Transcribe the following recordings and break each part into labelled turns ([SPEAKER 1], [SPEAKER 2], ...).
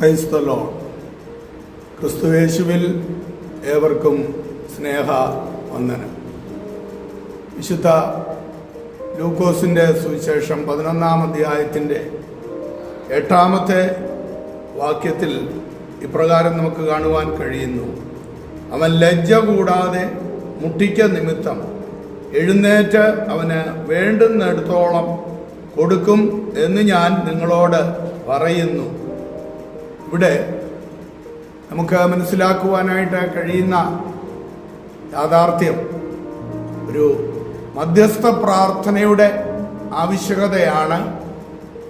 [SPEAKER 1] ക്രൈസ്തലോ ക്രിസ്തുവേശുവിൽ ഏവർക്കും സ്നേഹ വന്ദനം. വിശുദ്ധ ലൂക്കോസിന്റെ സുവിശേഷം പതിനൊന്നാം അധ്യായത്തിന്റെ എട്ടാമത്തെ വാക്യത്തിൽ ഇപ്രകാരം നമുക്ക് കാണുവാൻ കഴിയുന്നു. അവൻ ലജ്ജ കൂടാതെ മുട്ടിക്ക നിമിത്തം എഴുന്നേറ്റ് അവന് വേണ്ടുന്നിടത്തോളം കൊടുക്കും എന്ന് ഞാൻ നിങ്ങളോട് പറയുന്നു. ഇവിടെ നമുക്ക് മനസ്സിലാക്കുവാനായിട്ട് കഴിയുന്ന യാഥാർത്ഥ്യം ഒരു മധ്യസ്ഥ പ്രാർത്ഥനയുടെ ആവശ്യകതയാണ്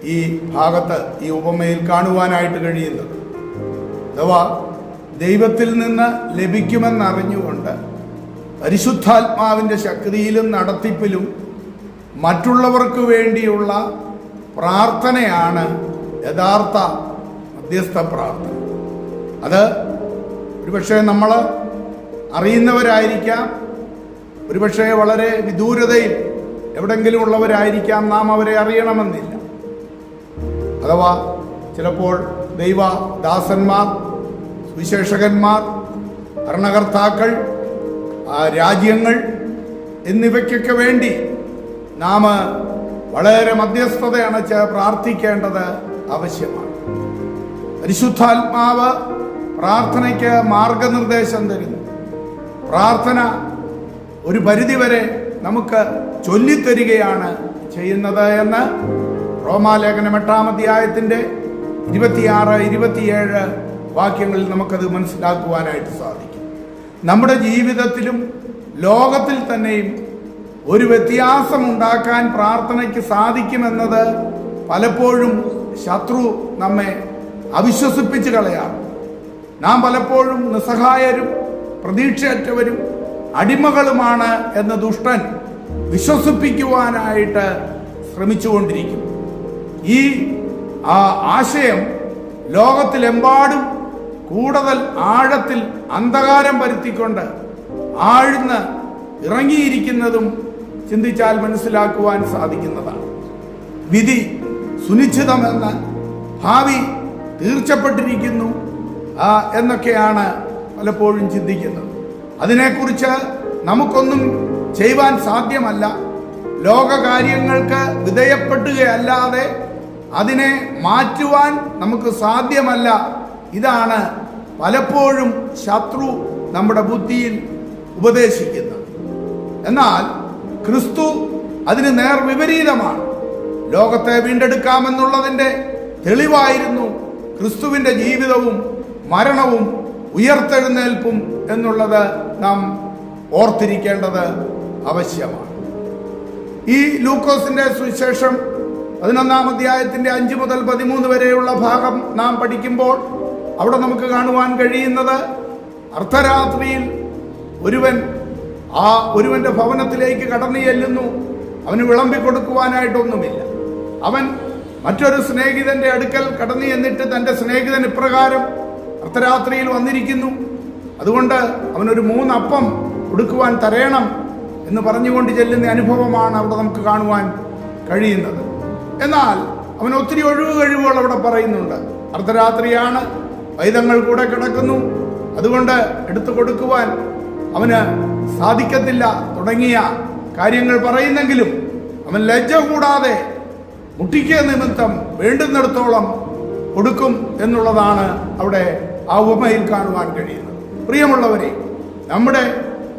[SPEAKER 1] ഈ ഭാഗത്ത് ഈ ഉപമയിൽ കാണുവാനായിട്ട് കഴിയുന്നത്. അഥവാ ദൈവത്തിൽ നിന്ന് ലഭിക്കുമെന്നറിഞ്ഞുകൊണ്ട് പരിശുദ്ധാത്മാവിന്റെ ശക്തിയിലും നടത്തിപ്പിലും മറ്റുള്ളവർക്ക് വേണ്ടിയുള്ള പ്രാർത്ഥനയാണ് യഥാർത്ഥ മധ്യസ്ഥ പ്രാർത്ഥന. അത് ഒരുപക്ഷെ നമ്മൾ അറിയുന്നവരായിരിക്കാം ഒരുപക്ഷെ വളരെ വിദൂരതയിൽ എവിടെങ്കിലും ഉള്ളവരായിരിക്കാം നാം അവരെ അറിയണമെന്നില്ല. അഥവാ ചിലപ്പോൾ ദൈവ ദാസന്മാർ സുവിശേഷകന്മാർ ഭരണകർത്താക്കൾ രാജ്യങ്ങൾ എന്നിവയ്ക്കൊക്കെ വേണ്ടി നാം വളരെ മധ്യസ്ഥത പ്രാർത്ഥിക്കേണ്ടത് ആവശ്യമാണ്. പരിശുദ്ധാത്മാവ് പ്രാർത്ഥനയ്ക്ക് മാർഗനിർദ്ദേശം തരുന്നു. പ്രാർത്ഥന ഒരു പരിധിവരെ നമുക്ക് ചൊല്ലിത്തരികയാണ് ചെയ്യുന്നത് എന്ന് റോമാലേഖനം എട്ടാം അധ്യായത്തിന്റെ ഇരുപത്തിയാറ് ഇരുപത്തിയേഴ് വാക്യങ്ങളിൽ നമുക്കത് മനസ്സിലാക്കുവാനായിട്ട് സാധിക്കും. നമ്മുടെ ജീവിതത്തിലും ലോകത്തിൽ തന്നെയും ഒരു വ്യത്യാസം ഉണ്ടാക്കാൻ പ്രാർത്ഥനയ്ക്ക് സാധിക്കുമെന്നത് പലപ്പോഴും ശത്രു നമ്മെ അവിശ്വസിപ്പിച്ച് കളയാം. നാം പലപ്പോഴും നിസ്സഹായരും പ്രതീക്ഷയറ്റവരും അടിമകളുമാണ് എന്ന് ദുഷ്ടൻ വിശ്വസിപ്പിക്കുവാനായിട്ട് ശ്രമിച്ചുകൊണ്ടിരിക്കും. ഈ ആശയം ലോകത്തിലെമ്പാടും കൂടുതൽ ആഴത്തിൽ അന്ധകാരം വരുത്തിക്കൊണ്ട് ആഴ്ന്ന് ഇറങ്ങിയിരിക്കുന്നതും ചിന്തിച്ചാൽ മനസ്സിലാക്കുവാൻ സാധിക്കുന്നതാണ്. വിധി സുനിശ്ചിതമെന്ന് ഭാവി തീർച്ചപ്പെട്ടിരിക്കുന്നു. എന്നൊക്കെയാണ് പലപ്പോഴും ചിന്തിക്കുന്നത്. അതിനെക്കുറിച്ച് നമുക്കൊന്നും ചെയ്യുവാൻ സാധ്യമല്ല. ലോകകാര്യങ്ങൾക്ക് വിധേയപ്പെടുകയല്ലാതെ അതിനെ മാറ്റുവാൻ നമുക്ക് സാധ്യമല്ല. ഇതാണ് പലപ്പോഴും ശത്രു നമ്മുടെ ബുദ്ധിയിൽ ഉപദേശിക്കുന്നത്. എന്നാൽ ക്രിസ്തു അതിന് നേർ വിപരീതമാണ് ലോകത്തെ വീണ്ടെടുക്കാമെന്നുള്ളതിന്റെ തെളിവായിരുന്നു ക്രിസ്തുവിന്റെ ജീവിതവും മരണവും ഉയർത്തെഴുന്നേൽപ്പും എന്നുള്ളത് നാം ഓർത്തിരിക്കേണ്ടത് ആവശ്യമാണ് ഈ ലൂക്കോസിന്റെ സുവിശേഷം പതിനൊന്നാം അധ്യായത്തിന്റെ അഞ്ച് മുതൽ പതിമൂന്ന് വരെയുള്ള ഭാഗം നാം പഠിക്കുമ്പോൾ അവിടെ നമുക്ക് കാണുവാൻ കഴിയുന്നത് അർദ്ധരാത്രിയിൽ ഒരുവൻ ആ ഒരുവന്റെ ഭവനത്തിലേക്ക് കടന്നു ചെല്ലുന്നു. അവന് വിളമ്പി കൊടുക്കുവാനായിട്ടൊന്നുമില്ല. അവൻ മറ്റൊരു സ്നേഹിതന്റെ അടുക്കൽ കടന്നു ചെന്നിട്ട് തന്റെ സ്നേഹിതൻ ഇപ്രകാരം അർദ്ധരാത്രിയിൽ വന്നിരിക്കുന്നു. അതുകൊണ്ട് അവനൊരു മൂന്നപ്പം കൊടുക്കുവാൻ തരയണം എന്ന് പറഞ്ഞുകൊണ്ട് ചെല്ലുന്ന അനുഭവമാണ് അവിടെ നമുക്ക് കാണുവാൻ കഴിയുന്നത്. എന്നാൽ അവൻ ഒത്തിരി ഒഴിവ് കഴിവുകൾ അവിടെ പറയുന്നുണ്ട്. അർദ്ധരാത്രിയാണ് വൈദങ്ങൾ കൂടെ കിടക്കുന്നു. അതുകൊണ്ട് എടുത്തു കൊടുക്കുവാൻ അവന് സാധിക്കത്തില്ല. തുടങ്ങിയ കാര്യങ്ങൾ പറയുന്നെങ്കിലും അവൻ ലജ്ജ കൂടാതെ മുട്ടിക്ക നിമിത്തം വേണ്ടുന്നിടത്തോളം കൊടുക്കും എന്നുള്ളതാണ് അവിടെ ആ ഉപമയിൽ കാണുവാൻ കഴിയുന്നത്. പ്രിയമുള്ളവരെ നമ്മുടെ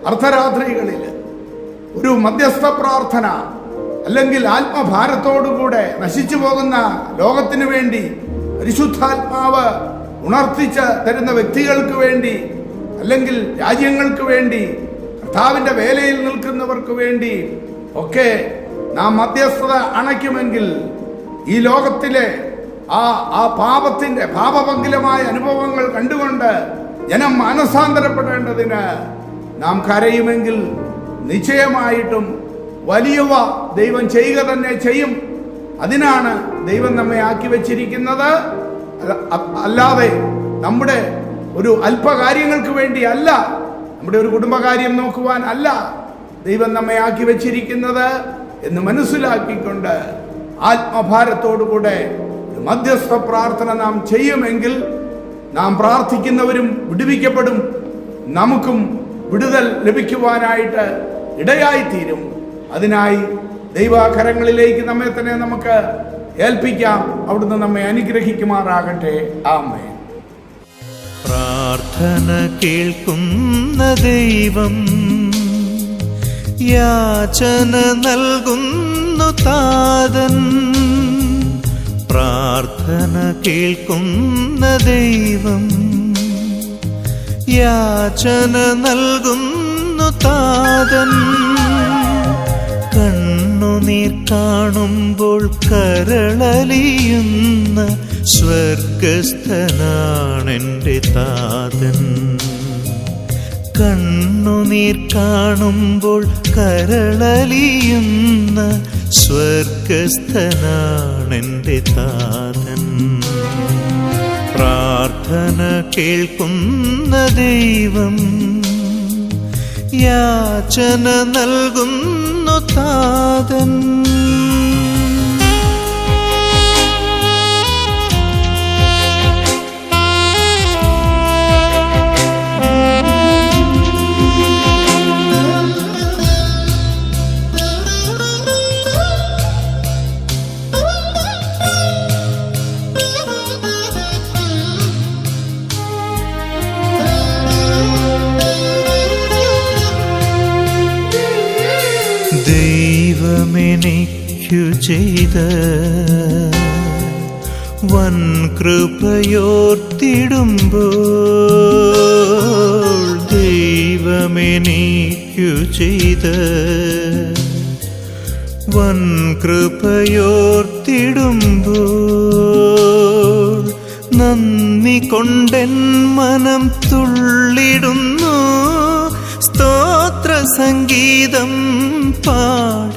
[SPEAKER 1] അർദ്ധരാത്രികളിൽ ഒരു മധ്യസ്ഥ പ്രാർത്ഥന അല്ലെങ്കിൽ ആത്മഭാരത്തോടുകൂടെ നശിച്ചു പോകുന്ന ലോകത്തിനു വേണ്ടി പരിശുദ്ധാത്മാവ് ഉണർത്തിച്ച് തരുന്ന വ്യക്തികൾക്ക് വേണ്ടി അല്ലെങ്കിൽ രാജ്യങ്ങൾക്ക് വേണ്ടി കർത്താവിന്റെ വേലയിൽ നിൽക്കുന്നവർക്ക് വേണ്ടി ഒക്കെ നാം മധ്യസ്ഥത അണയ്ക്കുമെങ്കിൽ ഈ ലോകത്തിലെ ആ ആ പാപത്തിന്റെ പാപപങ്കിലമായ അനുഭവങ്ങൾ കണ്ടുകൊണ്ട് ജനം മാനസാന്തരപ്പെടേണ്ടതിന് നാം കരയുമെങ്കിൽ നിശ്ചയമായിട്ടും വലിയവ ദൈവം ചെയ്യുക തന്നെ ചെയ്യും. അതിനാണ് ദൈവം നമ്മെ ആക്കി വച്ചിരിക്കുന്നത്. അല്ലാതെ നമ്മുടെ ഒരു അല്പകാര്യങ്ങൾക്ക് വേണ്ടി അല്ല നമ്മുടെ ഒരു കുടുംബകാര്യം നോക്കുവാൻ അല്ല ദൈവം നമ്മെ ആക്കി വെച്ചിരിക്കുന്നത്. എന്ന് മനസ്സിലാക്കിക്കൊണ്ട് ആത്മഭാരത്തോടുകൂടെ മധ്യസ്ഥ പ്രാർത്ഥന നാം ചെയ്യുമെങ്കിൽ നാം പ്രാർത്ഥിക്കുന്നവരും വിടുവിക്കപ്പെടും. നമുക്കും വിടുതൽ ലഭിക്കുവാനായിട്ട് ഇടയായിത്തീരും. അതിനായി ദൈവാകരങ്ങളിലേക്ക് നമ്മെ തന്നെ നമുക്ക് ഏൽപ്പിക്കാം. അവിടുന്ന് നമ്മെ അനുഗ്രഹിക്കുമാറാകട്ടെ. ആമേ
[SPEAKER 2] പ്രാർത്ഥന കേൾക്കുന്ന ദൈവം യാചന നൽകുന്നു താതൻ. പ്രാർത്ഥന കേൾക്കുന്ന ദൈവം യാചന നൽകുന്നു താതൻ. കണ്ണുനീർ കാണുമ്പോൾ കരളലിയുന്ന സ്വർഗസ്ഥനാണെന്റെ താതൻ. കണ്ണുനീർ കാണുമ്പോൾ കരളലിയുന്ന സ്വർഗസ്ഥനാണെന്റെ താതൻ പ്രാർത്ഥന കേൾക്കുന്ന ദൈവം യാചന നൽകുന്നു താതൻ. ദൈവമെനിക്കു ചെയ്ത വൻ കൃപയോർത്തിടുമ്പോൾ ദൈവമെനിക്കു ചെയ്ത വൻ കൃപയോർത്തിടുമ്പോൾ നന്ദി കൊണ്ടെൻ മനം തുള്ളിടുന്നു. സ്തോത്ര സംഗീതം പാടിടുന്നു